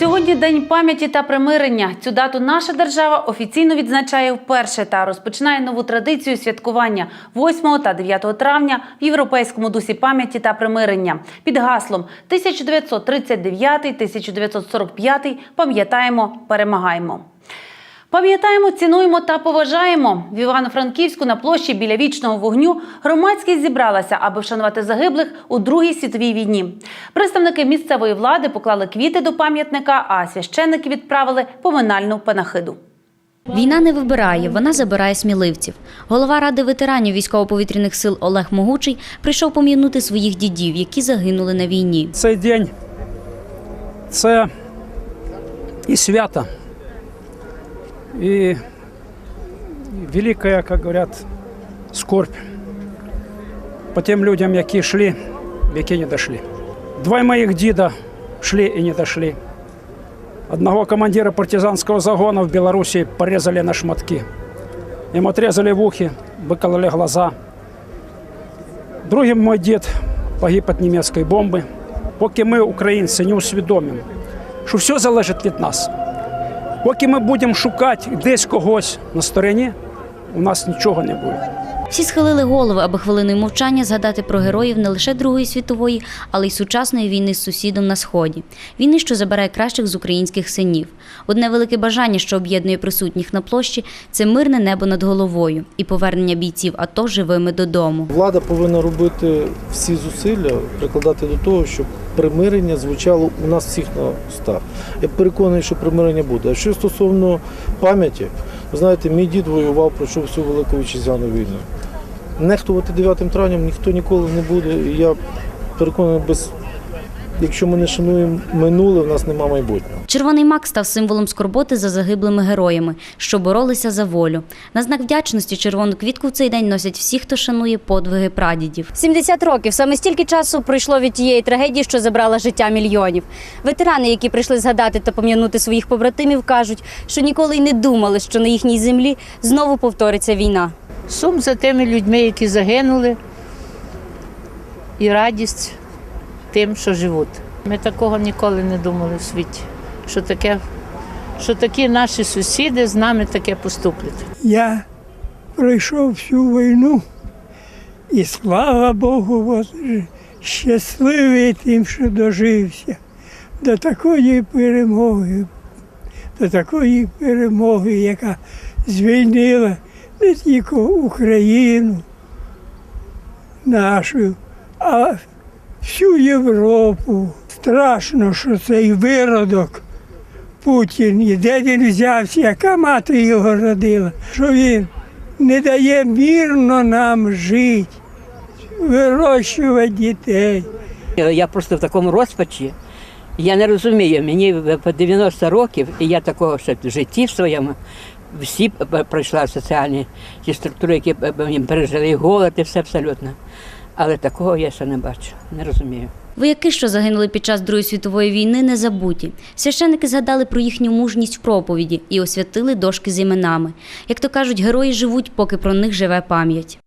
Сьогодні день пам'яті та примирення. Цю дату наша держава офіційно відзначає вперше та розпочинає нову традицію святкування 8 та 9 травня в європейському дусі пам'яті та примирення під гаслом 1939-1945 Пам'ятаємо, перемагаємо. Пам'ятаємо, цінуємо та поважаємо. В Івано-Франківську на площі біля вічного вогню громадськість зібралася, аби вшанувати загиблих у Другій світовій війні. Представники місцевої влади поклали квіти до пам'ятника, а священники відправили поминальну панахиду. Війна не вибирає, вона забирає сміливців. Голова ради ветеранів військово-повітряних сил Олег Могучий прийшов пом'янути своїх дідів, які загинули на війні. Цей день це і свято, і велика, як говорять, скорбь по тим людям, які йшли, які не дійшли. Двоє моїх діда йшли і не дійшли. Одного командира партизанского загона в Беларуси порезали на шматки. Им отрезали в ухи, выкололи глаза. Другим мой дід погиб від німецької бомби. Поки ми, українці, не усвідомимо, що все залежить від нас. Поки ми будемо шукати десь когось на стороні, у нас нічого не буде. Всі схилили голови, аби хвилиною мовчання згадати про героїв не лише Другої світової, але й сучасної війни з сусідом на сході. Війни, що забирає кращих з українських синів. Одне велике бажання, що об'єднує присутніх на площі, це мирне небо над головою і повернення бійців АТО живими додому. Влада повинна робити всі зусилля, прикладати до того, щоб примирення звучало у нас всіх на устах. Я переконаний, що примирення буде. А що стосовно пам'яті, ви знаєте, мій дід воював, пройшов всю велику вітчизняну війну. Нехтувати 9 травням ніхто ніколи не буде. Я переконаний, без якщо ми не шануємо минуле, в нас нема майбутнього. Червоний мак став символом скорботи за загиблими героями, що боролися за волю. На знак вдячності червону квітку в цей день носять всі, хто шанує подвиги прадідів. 70 років саме стільки часу пройшло від тієї трагедії, що забрала життя мільйонів. Ветерани, які прийшли згадати та пом'янути своїх побратимів, кажуть, що ніколи й не думали, що на їхній землі знову повториться війна. Сум за тими людьми, які загинули, і радість тим, що живуть. Ми такого ніколи не думали в світі, що таке, що такі наші сусіди з нами таке поступлять. Я пройшов всю війну і слава Богу, щасливий тим, що дожився до такої перемоги, до такої перемоги, яка звільнила не тільки Україну нашу, а всю Європу. Страшно, що цей виродок Путін, і де він взявся, яка мати його родила, що він не дає мирно нам жити, вирощувати дітей. Я просто в такому розпачі. Я не розумію, мені по 90 років, і я такого ще в житті своєму всі пройшла соціальні ті структури, які пережили голод, і все абсолютно. Але такого я ще не бачу, не розумію. Вояки, що загинули під час Другої світової війни, не забуті. Священники згадали про їхню мужність в проповіді і освятили дошки з іменами. Як то кажуть, герої живуть, поки про них живе пам'ять.